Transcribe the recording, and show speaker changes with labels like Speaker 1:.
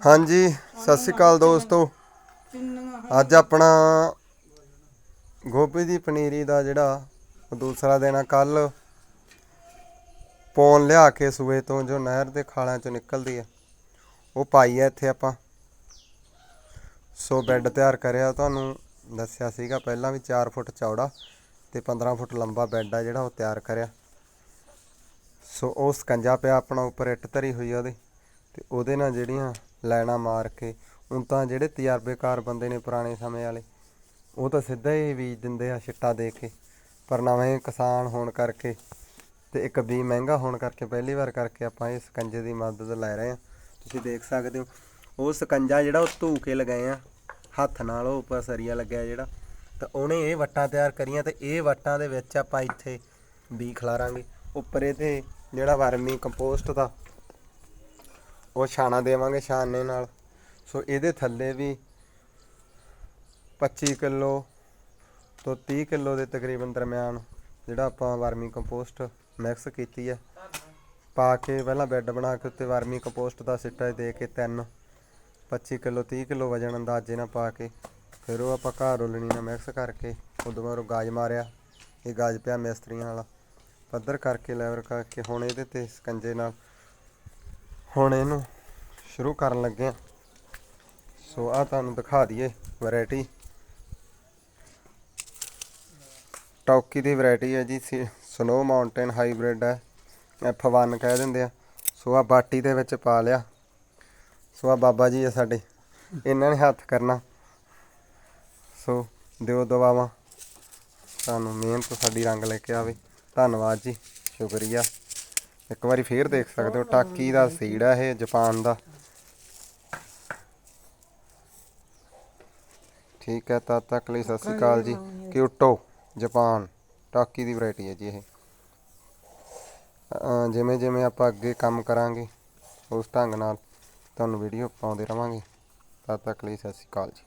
Speaker 1: ਹਾਂਜੀ, ਸਤਿ ਸ਼੍ਰੀ ਅਕਾਲ ਦੋਸਤੋ। ਅੱਜ ਆਪਣਾ ਗੋਭੀ ਦੀ ਪਨੀਰੀ ਦਾ ਜਿਹੜਾ ਦੂਸਰਾ ਦਿਨ ਆ, ਕੱਲ ਪੌਣ ਲਿਆ ਕੇ ਸੂਏ ਤੋਂ, ਜੋ ਨਹਿਰ ਦੇ ਖਾਲਾਂ ਚੋਂ ਨਿਕਲਦੀ ਆ, ਉਹ ਪਾਈ ਆ ਇੱਥੇ ਆਪਾਂ। ਸੋ ਬੈੱਡ ਤਿਆਰ ਕਰਿਆ, ਤੁਹਾਨੂੰ ਦੱਸਿਆ ਸੀਗਾ ਪਹਿਲਾਂ ਵੀ 4 ਫੁੱਟ ਚੌੜਾ ਤੇ 15 ਫੁੱਟ ਲੰਬਾ ਬੈੱਡ ਆ ਜਿਹੜਾ ਉਹ ਤਿਆਰ ਕਰਿਆ। ਸੋ ਉਹ ਸਕੰਜਾ ਪਿਆ ਆਪਣਾ, ਉੱਪਰ ਇੱਟ ਧਰੀ ਹੋਈ ਆ ਉਹਦੇ, ਤੇ ਉਹਦੇ ਨਾਲ ਜਿਹੜੀਆਂ ਲਾਈਨਾਂ ਮਾਰ ਕੇ। ਹੁਣ ਤਾਂ ਜਿਹੜੇ ਤਜਰਬੇਕਾਰ ਬੰਦੇ ਨੇ ਪੁਰਾਣੇ ਸਮੇਂ ਵਾਲੇ, ਉਹ ਤਾਂ ਸਿੱਧਾ ਹੀ ਬੀਜ ਦਿੰਦੇ ਆ ਛਿੱਟਾ ਦੇ ਕੇ। ਪਰ ਨਵੇਂ ਕਿਸਾਨ ਹੋਣ ਕਰਕੇ ਤੇ ਇੱਕ ਬੀ ਮਹਿੰਗਾ ਹੋਣ ਕਰਕੇ ਪਹਿਲੀ ਵਾਰ ਕਰਕੇ ਆਪਾਂ ਇਹ ਸਕੰਜੇ ਦੀ ਮਦਦ ਲੈ ਰਹੇ ਆ ਤੁਸੀਂ ਦੇਖ ਸਕਦੇ ਹੋ, ਉਹ ਸਕੰਜਾ ਜਿਹੜਾ ਉਹ ਧੂ ਕੇ ਲਗਾਏ ਆ, ਹੱਥ ਨਾਲ ਉਹ ਉੱਪਰ ਸਰੀਆ ਲੱਗਿਆ ਜਿਹੜਾ, ਤਾਂ ਉਹਨੇ ਇਹ ਵੱਟਾਂ ਤਿਆਰ ਕਰੀਆਂ ਤੇ ਇਹ ਵੱਟਾਂ ਦੇ ਵਿੱਚ ਆਪਾਂ ਇੱਥੇ ਬੀ ਖਲਾਰਾਂਗੇ। ਉੱਪਰ ਇਹਦੇ ਜਿਹੜਾ ਵਰਮੀ ਕੰਪੋਸਟ ਦਾ ਉਹ ਛਾਣਾ ਦੇਵਾਂਗੇ ਛਾਣੇ ਨਾਲ। ਸੋ ਇਹਦੇ ਥੱਲੇ ਵੀ 25 ਕਿਲੋ ਤੋਂ 30 ਕਿਲੋ ਦੇ ਤਕਰੀਬਨ ਦਰਮਿਆਨ ਜਿਹੜਾ ਆਪਾਂ ਵਰਮੀ ਕੰਪੋਸਟ ਮਿਕਸ ਕੀਤੀ ਹੈ ਪਾ ਕੇ ਪਹਿਲਾਂ ਬੈੱਡ ਬਣਾ ਕੇ ਉੱਤੇ ਵਰਮੀ ਕੰਪੋਸਟ ਦਾ ਸਿੱਟਾ ਦੇ ਕੇ ਤਿੰਨ 25 ਕਿਲੋ 30 ਕਿਲੋ ਵਜਨ ਅੰਦਾਜ਼ੇ ਨਾਲ ਪਾ ਕੇ ਫਿਰ ਉਹ ਆਪਾਂ ਘਰ ਰੋਲਣੀ ਨਾਲ ਮਿਕਸ ਕਰਕੇ ਉਦੋਂ ਬਾਅਦ ਉਹ ਗਾਜ ਮਾਰਿਆ। ਇਹ ਗਾਜ ਪਿਆ ਮਿਸਤਰੀਆਂ ਵਾਲਾ ਪੱਧਰ ਕਰਕੇ ਲੈਵਰ ਕਰਕੇ ਹੁਣ ਇਹਦੇ ਤੇ ਸਕੰਜੇ ਨਾਲ ਹੁਣ ਇਹਨੂੰ ਸ਼ੁਰੂ ਕਰਨ ਲੱਗੇ ਆ ਸੋ ਆ ਤੁਹਾਨੂੰ ਦਿਖਾ ਦਈਏ ਵੈਰਾਈਟੀ ਟੌਕੀ ਦੀ ਵੈਰਾਈਟੀ ਹੈ ਜੀ ਸਨੋ ਮਾਊਂਟੇਨ ਹਾਈਬ੍ਰਿਡ ਹੈ F1 ਕਹਿ ਦਿੰਦੇ ਆ। ਸੋ ਆ ਬਾਟੀ ਦੇ ਵਿੱਚ ਪਾ ਲਿਆ। ਸੋ ਆ ਬਾਬਾ ਜੀ ਆ ਸਾਡੇ, ਇਹਨਾਂ ਨੇ ਹੱਥ ਕਰਨਾ। ਸੋ ਦਿਓ ਦਵਾਵਾਂ ਤੁਹਾਨੂੰ ਮਿਹਨਤ ਸਾਡੀ ਰੰਗ ਲੈ ਕੇ ਆਵੇ। ਧੰਨਵਾਦ ਜੀ, ਸ਼ੁਕਰੀਆ। ਇੱਕ ਵਾਰੀ ਫੇਰ ਦੇਖ ਸਕਦੇ ਹੋ, ਟਾਕੀ ਦਾ ਸੀਡ ਆ ਇਹ, ਜਾਪਾਨ ਦਾ। ਠੀਕ ਹੈ, ਤਦ ਤੱਕ ਲਈ ਸਤਿ ਸ਼੍ਰੀ ਅਕਾਲ ਜੀ। ਕਿਊਟੋ, ਜਾਪਾਨ, ਟਾਕੀ ਦੀ ਵੈਰਾਈਟੀ ਹੈ ਜੀ ਇਹ। ਜਿਵੇਂ ਜਿਵੇਂ ਆਪਾਂ ਅੱਗੇ ਕੰਮ ਕਰਾਂਗੇ, ਉਸ ਢੰਗ ਨਾਲ ਤੁਹਾਨੂੰ ਵੀਡੀਓ ਪਾਉਂਦੇ ਰਵਾਂਗੇ। ਤਦ ਤੱਕ ਲਈ ਸਤਿ ਸ਼੍ਰੀ ਅਕਾਲ ਜੀ।